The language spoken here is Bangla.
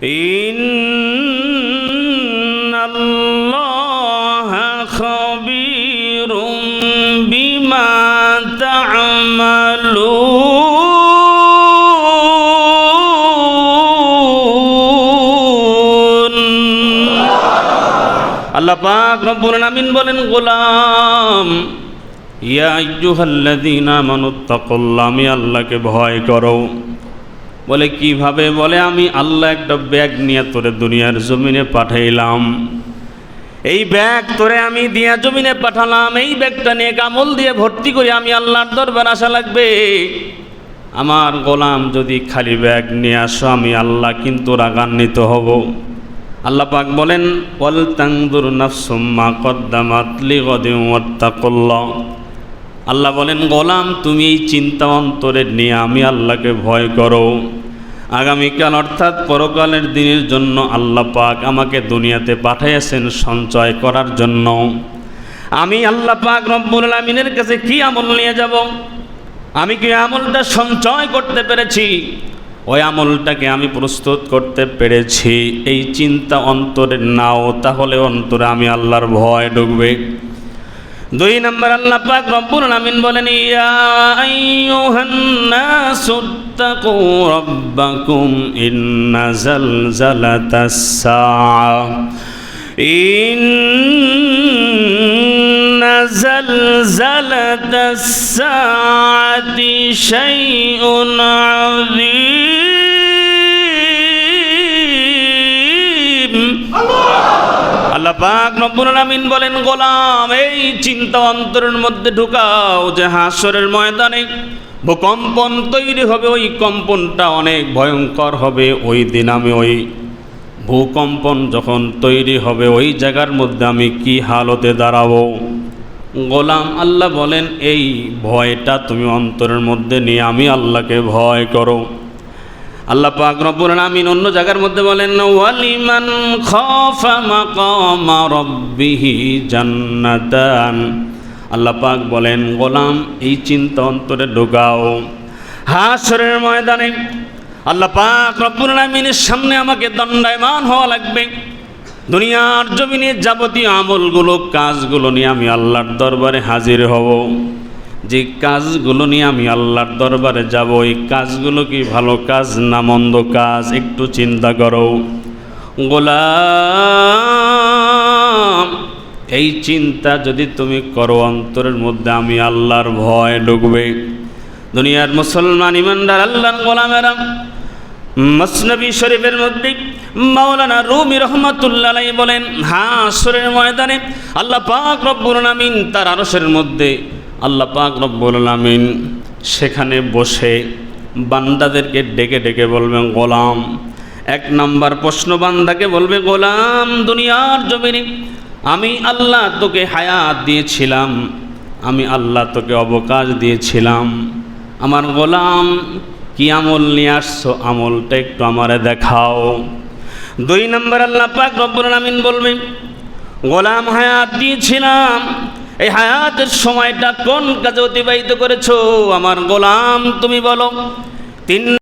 إن الله خبير بما تعملون আল্লাহ পাক রব্বুল আলামিন বলেন গোলাম ইয়া আইয়ুহাল্লাযীনা আমানুত্তাকুল্লাহ আমি আল্লাহকে ভয় করো বলে, কীভাবে? বলে, আমি আল্লাহ একটা ব্যাগ নিয়ে তোরে দুনিয়ার জমিনে পাঠাইলাম। এই ব্যাগ তোরে আমি দিয়া জমিনে পাঠালাম। এই ব্যাগটা নিয়ে কামল দিয়ে ভর্তি করে আমি আল্লাহর দরবার আসা লাগবে। আমার গোলাম যদি খালি ব্যাগ নিয়ে আসো, আমি আল্লাহ কিন্তু রাগান্বিত হব। আল্লাহ পাক বলেন, ওয়াল তাংদুর নাফসুম্মা কদ্দামাত লিগদিন ওয়াত্তাকুল্লাহ। আল্লাহ বলেন, গোলাম, তুমি এই চিন্তা অন্তরে নিয়ে আমি আল্লাহকে ভয় করো। আগামীকাল অর্থাৎ পরকালের দিনের জন্য আল্লাহ পাক আমাকে দুনিয়াতে পাঠাইয়াছেন সঞ্চয় করার জন্য। আমি আল্লাহ পাক রব্বুল আলমিনের কাছে কি আমল নিয়ে যাব? আমি কি আমলটা সঞ্চয় করতে পেরেছি? ওই আমলটাকে আমি প্রস্তুত করতে পেরেছি। এই চিন্তা অন্তরে নাও, তাহলে অন্তরে আমি আল্লাহর ভয় ঢুকবে দুই নম্বর আল্লাহ পাক রব্বুল আলামিন বলেন, ইয়া আইয়ুহান নাসু তাকু রাব্বাকুম ইন্না জালজালাতাস সাআ ইন্না জালজালাতাস সাআতি শাইউন আযীম আল্লাহ পাক রব্বুল আলামিন বলেন, গোলাম, এই চিন্তা অন্তরের মধ্যে ঢুকাও যে হাসরের ময়দানে ভূকম্পন তৈরি হবে, ওই কম্পনটা অনেক ভয়ঙ্কর হবে, ওই দিন আমি ওই ভূকম্পন যখন তৈরি হবে, ওই জায়গার মধ্যে আমি কি হালতে দাঁড়াবো? গোলাম আল্লাহ বলেন, এই ভয়টা তুমি অন্তরের মধ্যে নিয়ে আমি আল্লাহকে ভয় করো। আল্লাহ পাক রব্বুল আলামিন অন্য জায়গার মধ্যে বলেন, ওয়ালিমান খাফা মাকামা রাব্বিহি জান্নাতান। আল্লাহ পাক বলেন, গোলাম, এই চিন্তা অন্তরে ঢোকাও। হাসরের ময়দানে আল্লাহ পাক রব্বুল আলামিনের সামনে আমাকে দণ্ডায়মান হওয়া লাগবে। দুনিয়ার জমিনে যাবতীয় আমলগুলো, কাজগুলো নিয়ে আমি আল্লাহর দরবারে হাজির হব। যে কাজগুলো নিয়ে আমি আল্লাহর দরবারে যাব, এই কাজগুলো কি ভালো কাজ না মন্দ কাজ? একটু চিন্তা করো। গোলাম, এই চিন্তা যদি তুমি করো, অন্তরের মধ্যে আমি আল্লাহর ভয় ঢুকবে। দুনিয়ার মুসলমান ইমানদার আল্লাহর গোলামেরা, মসনবী শরীফের মধ্যে মাওলানা রুমি রহমাতুল্লাহ বলেন হাসরের ময়দানে আল্লাহ পাক রব্বুল আলামিন তার আরশের মধ্যে আল্লাহ পাক রব্বুল আলামিন সেখানে বসে বান্দাদেরকে ডেকে ডেকে বলবেন গোলাম। এক নাম্বার প্রশ্ন বান্দাকে বলবে, গোলাম, দুনিয়ার জমিনে আমি আল্লাহ তোকে হায়াত দিয়েছিলাম, আমি আল্লাহ তোকে অবকাশ দিয়েছিলাম। আমার গোলাম, কি আমল নিয়ে আসছো? আমলটা একটু আমারে দেখাও। দুই নম্বর আল্লাহ পাক রব্বুল আলামিন বলবে, গোলাম হায়াত দিয়েছিলাম এই হায়াতের সময়টা কোন কাজে অতিবাহিত করেছ? আমার গোলাম তুমি বলো। তিন